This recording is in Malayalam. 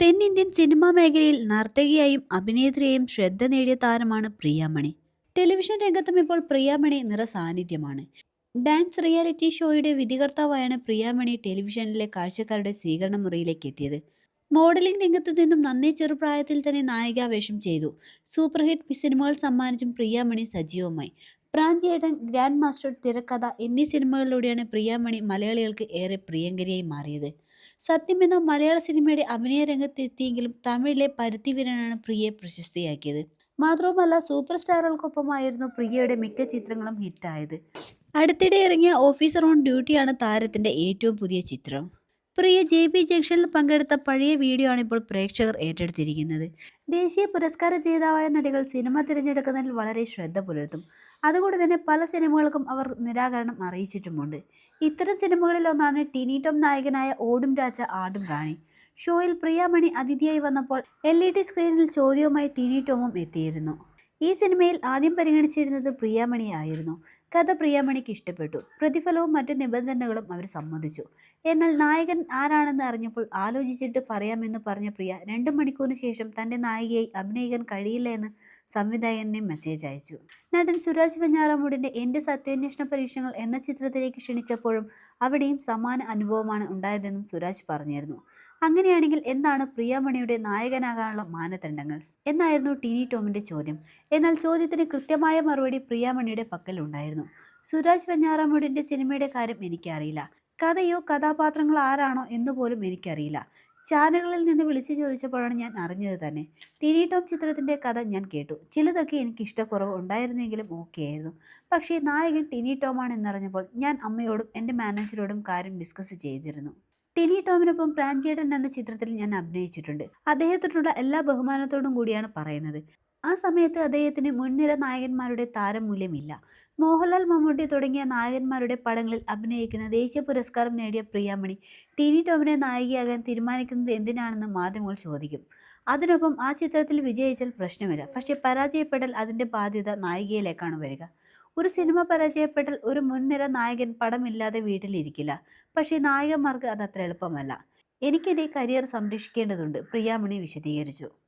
തെന്നിന്ത്യൻ സിനിമാ മേഖലയിൽ നർത്തകിയായും അഭിനേത്രിയായും ശ്രദ്ധ നേടിയ താരമാണ് പ്രിയാമണി. ടെലിവിഷൻ രംഗത്തും ഇപ്പോൾ പ്രിയാമണി നിറസാന്നിധ്യമാണ് ഡാൻസ് റിയാലിറ്റി ഷോയുടെ വിധികർത്താവായാണ് പ്രിയാമണി ടെലിവിഷനിലെ കാഴ്ചക്കാരുടെ സ്വീകരണ മുറിയിലേക്ക് എത്തിയത്. മോഡലിംഗ് രംഗത്തു നിന്നും നന്നേ ചെറുപ്രായത്തിൽ തന്നെ നായികാവേഷം ചെയ്തു. സൂപ്പർ ഹിറ്റ് സിനിമകൾ സമ്മാനിച്ചും പ്രിയാമണി സജീവമായി. പ്രാഞ്ചിയേട്ടൻ ഗ്രാൻഡ് മാസ്റ്റർ തിരക്കഥ എന്നീ സിനിമകളിലൂടെയാണ് പ്രിയാമണി മലയാളികൾക്ക് ഏറെ പ്രിയങ്കരിയായി മാറിയത്. സത്യം എന്ന മലയാള സിനിമയുടെ അഭിനയ രംഗത്തെത്തിയെങ്കിലും തമിഴിലെ പരുത്തിവീരനാണ് പ്രിയയെ പ്രശസ്തിയാക്കിയത്. മാത്രവുമല്ല സൂപ്പർ സ്റ്റാറുകൾക്കൊപ്പമായിരുന്നു പ്രിയയുടെ മിക്ക ചിത്രങ്ങളും ഹിറ്റായത്. അടുത്തിടെ ഇറങ്ങിയ ഓഫീസർ ഓൺ ഡ്യൂട്ടിയാണ് താരത്തിന്റെ ഏറ്റവും പുതിയ ചിത്രം. പ്രിയ ജെ പി ജംഗ്ഷനിൽ പങ്കെടുത്ത പഴയ വീഡിയോ ആണ് ഇപ്പോൾ പ്രേക്ഷകർ ഏറ്റെടുത്തിരിക്കുന്നത്. ദേശീയ പുരസ്കാര ജേതാവായ നടികൾ സിനിമ തിരഞ്ഞെടുക്കുന്നതിൽ വളരെ ശ്രദ്ധ പുലർത്തും. അതുകൊണ്ട് തന്നെ പല സിനിമകൾക്കും അവർ നിരാകരണം അറിയിച്ചിട്ടുമുണ്ട്. ഇത്തരം സിനിമകളിൽ ഒന്നാണ് ടിനി ടോം നായകനായ ഓടും രാജ ആടും റാണി. ഷോയിൽ പ്രിയാമണി അതിഥിയായി വന്നപ്പോൾ എൽ ഇ ഡി സ്ക്രീനിൽ ചോദ്യവുമായി ടിനി ടോമും എത്തിയിരുന്നു. ഈ സിനിമയിൽ ആദ്യം പരിഗണിച്ചിരുന്നത് പ്രിയാമണിയായിരുന്നു കഥ പ്രിയാമണിക്ക് ഇഷ്ടപ്പെട്ടു. പ്രതിഫലവും മറ്റ് നിബന്ധനകളും അവർ സമ്മതിച്ചു. എന്നാൽ നായകൻ ആരാണെന്ന് അറിഞ്ഞപ്പോൾ ആലോചിച്ചിട്ട് പറയാമെന്ന് പറഞ്ഞ പ്രിയ രണ്ട് മണിക്കൂറിന് ശേഷം തന്റെ നായികയായി അഭിനയിക്കാൻ കഴിയില്ല എന്ന് സംവിധായകനെ മെസ്സേജ് അയച്ചു. നടൻ സുരാജ് വെഞ്ഞാറമൂടിന്റെ എന്റെ സത്യാന്വേഷണ പരീക്ഷണങ്ങൾ എന്ന ചിത്രത്തിലേക്ക് ക്ഷണിച്ചപ്പോഴും അവിടെയും സമാന അനുഭവമാണ് ഉണ്ടായതെന്നും സുരാജ് പറഞ്ഞിരുന്നു. അങ്ങനെയാണെങ്കിൽ എന്താണ് പ്രിയാമണിയുടെ നായകനാകാനുള്ള മാനദണ്ഡങ്ങൾ? എന്നായിരുന്നു ടിനി ടോമിന്റെ ചോദ്യം. എന്നാൽ ചോദ്യത്തിന് കൃത്യമായ മറുപടി പ്രിയാമണിയുടെ പക്കലുണ്ടായിരുന്നു. സുരാജ് വെഞ്ഞാറമൂടിന്റെ സിനിമയുടെ കാര്യം എനിക്കറിയില്ല. കഥയോ കഥാപാത്രങ്ങൾ ആരാണോ എന്നുപോലും എനിക്കറിയില്ല. ചാനലുകളിൽ നിന്ന് വിളിച്ചു ചോദിച്ചപ്പോഴാണ് ഞാൻ അറിഞ്ഞത് തന്നെ. ടിനി ടോം ചിത്രത്തിന്റെ കഥ ഞാൻ കേട്ടു. ചിലതൊക്കെ എനിക്ക് ഇഷ്ടക്കുറവ് ഉണ്ടായിരുന്നെങ്കിലും ഓക്കെ ആയിരുന്നു. പക്ഷേ നായകൻ ടിനി ടോമാണ് എന്നറിഞ്ഞപ്പോൾ ഞാൻ അമ്മയോടും എന്റെ മാനേജറോടും കാര്യം ഡിസ്കസ് ചെയ്തിരുന്നു. ടിനി ടോമിനൊപ്പം പ്രാഞ്ചേട്ടൻ എന്ന ചിത്രത്തിൽ ഞാൻ അഭിനയിച്ചിട്ടുണ്ട്. അദ്ദേഹത്തോടുള്ള എല്ലാ ബഹുമാനത്തോടും കൂടിയാണ് പറയുന്നത്. ആ സമയത്ത് അദ്ദേഹത്തിന് മുൻനിര നായകന്മാരുടെ താരമൂല്യമില്ല. മോഹൻലാൽ മമ്മൂട്ടി തുടങ്ങിയ നായകന്മാരുടെ പടങ്ങളിൽ അഭിനയിക്കുന്ന ദേശീയ പുരസ്കാരം നേടിയ പ്രിയാമണി ടിനി ടോമിനെ നായികയാകാൻ തീരുമാനിക്കുന്നത് എന്തിനാണെന്ന് മാധ്യമങ്ങൾ ചോദിക്കും. അതിനൊപ്പം ആ ചിത്രത്തിൽ വിജയിച്ചാൽ പ്രശ്നമില്ല. പക്ഷേ പരാജയപ്പെടൽ അതിന്റെ ബാധ്യത നായികയിലേക്കാണ് വരിക. ഒരു സിനിമ പരാജയപ്പെട്ടാൽ ഒരു മുൻനിര നായകൻ പടമില്ലാതെ വീട്ടിലിരിക്കില്ല. പക്ഷേ നായകന്മാർക്ക് അത് അത്ര എളുപ്പമല്ല. എനിക്കെന്റെ കരിയർ സംരക്ഷിക്കേണ്ടതുണ്ട് പ്രിയാമണി വിശദീകരിച്ചു.